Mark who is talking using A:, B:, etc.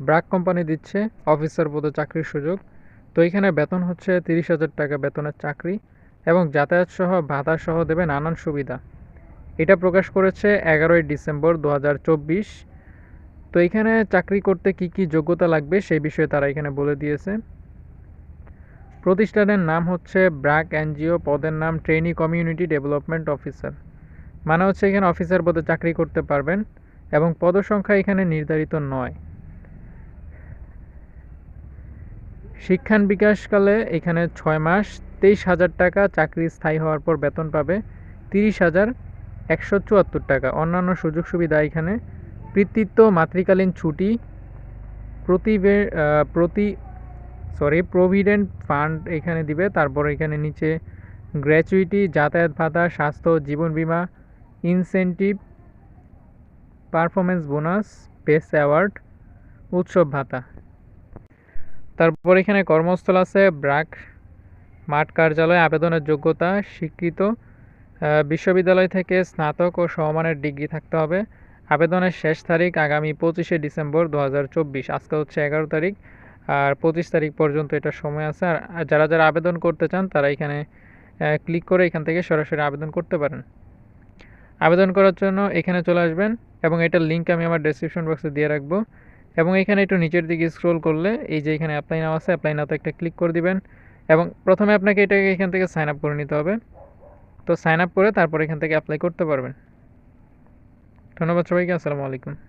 A: BRAC company দিচ্ছে officer পদে চাকরির সুযোগ। তো এখানে বেতন হচ্ছে তিরিশ হাজার টাকা বেতনের চাকরি এবং যাতায়াত সহ ভাতা সহ দেবে নানান সুবিধা। এটা প্রকাশ করেছে এগারোই ডিসেম্বর দু হাজার চব্বিশ। তো এখানে চাকরি করতে কি কি যোগ্যতা লাগবে সেই বিষয়ে তারা এখানে বলে দিয়েছে। প্রতিষ্ঠানের নাম হচ্ছে ব্র্যাক এনজিও, পদের নাম ট্রেনি কমিউনিটি ডেভেলপমেন্ট অফিসার। মানে হচ্ছে এখানে অফিসার পদে চাকরি করতে পারবেন এবং পদসংখ্যা এখানে নির্ধারিত নয়। শিক্ষান বিকাশকালে এখানে ছয় মাস তেইশ হাজার টাকা চাকরি স্থায়ী হওয়ার পর বেতন পাবে তিরিশ হাজার একশো চুয়াত্তর টাকা। অন্যান্য সুযোগ সুবিধা এখানে কৃতিত্ব মাতৃকালীন ছুটি প্রতিবে আহ, প্রতি সরি প্রভিডেন্ট ফান্ড এখানে দিবে। তারপর এখানে নিচে গ্র্যাচুইটি যাতায়াত ভাতা স্বাস্থ্য জীবন বীমা incentive performance bonus pace award উৎসব ভাতা। তারপর এখানে কর্মস্থল আছে, ব্রাক মাঠ কার্যালয়, আবেদনের যোগ্যতা স্বীকৃত। বিশ্ববিদ্যালয় থেকে স্নাতক ও সমমানের ডিগ্রি থাকতে হবে। আবেদনের শেষ তারিখ আগামী পঁচিশে ডিসেম্বর দু হাজার চব্বিশ। আজকে হচ্ছে এগারো তারিখ, আর পঁচিশ তারিখ পর্যন্ত এটা সময় আছে। আর যারা যারা আবেদন করতে চান, তারা এখানে ক্লিক করে এখান থেকে সরাসরি আবেদন করতে পারেন। আবেদন করার জন্য এখানে চলে আসবেন, এবং এটার লিঙ্ক আমি আমার ডেসক্রিপশন বক্সে দিয়ে রাখব। এবং এখানে একটু নিচের দিকে স্ক্রোল করলে এই যে এখানে অ্যাপ্লাই নাও আছে অ্যাপ্লাই নাওতে একটা ক্লিক করে দিবেন এবং প্রথমে আপনাকে এটাকে এখান থেকে সাইন আপ করে নিতে হবে। তো সাইন আপ করে তারপর এখান থেকে অ্যাপ্লাই করতে পারবেন। ধন্যবাদ সবাইকে, আসসালামু আলাইকুম।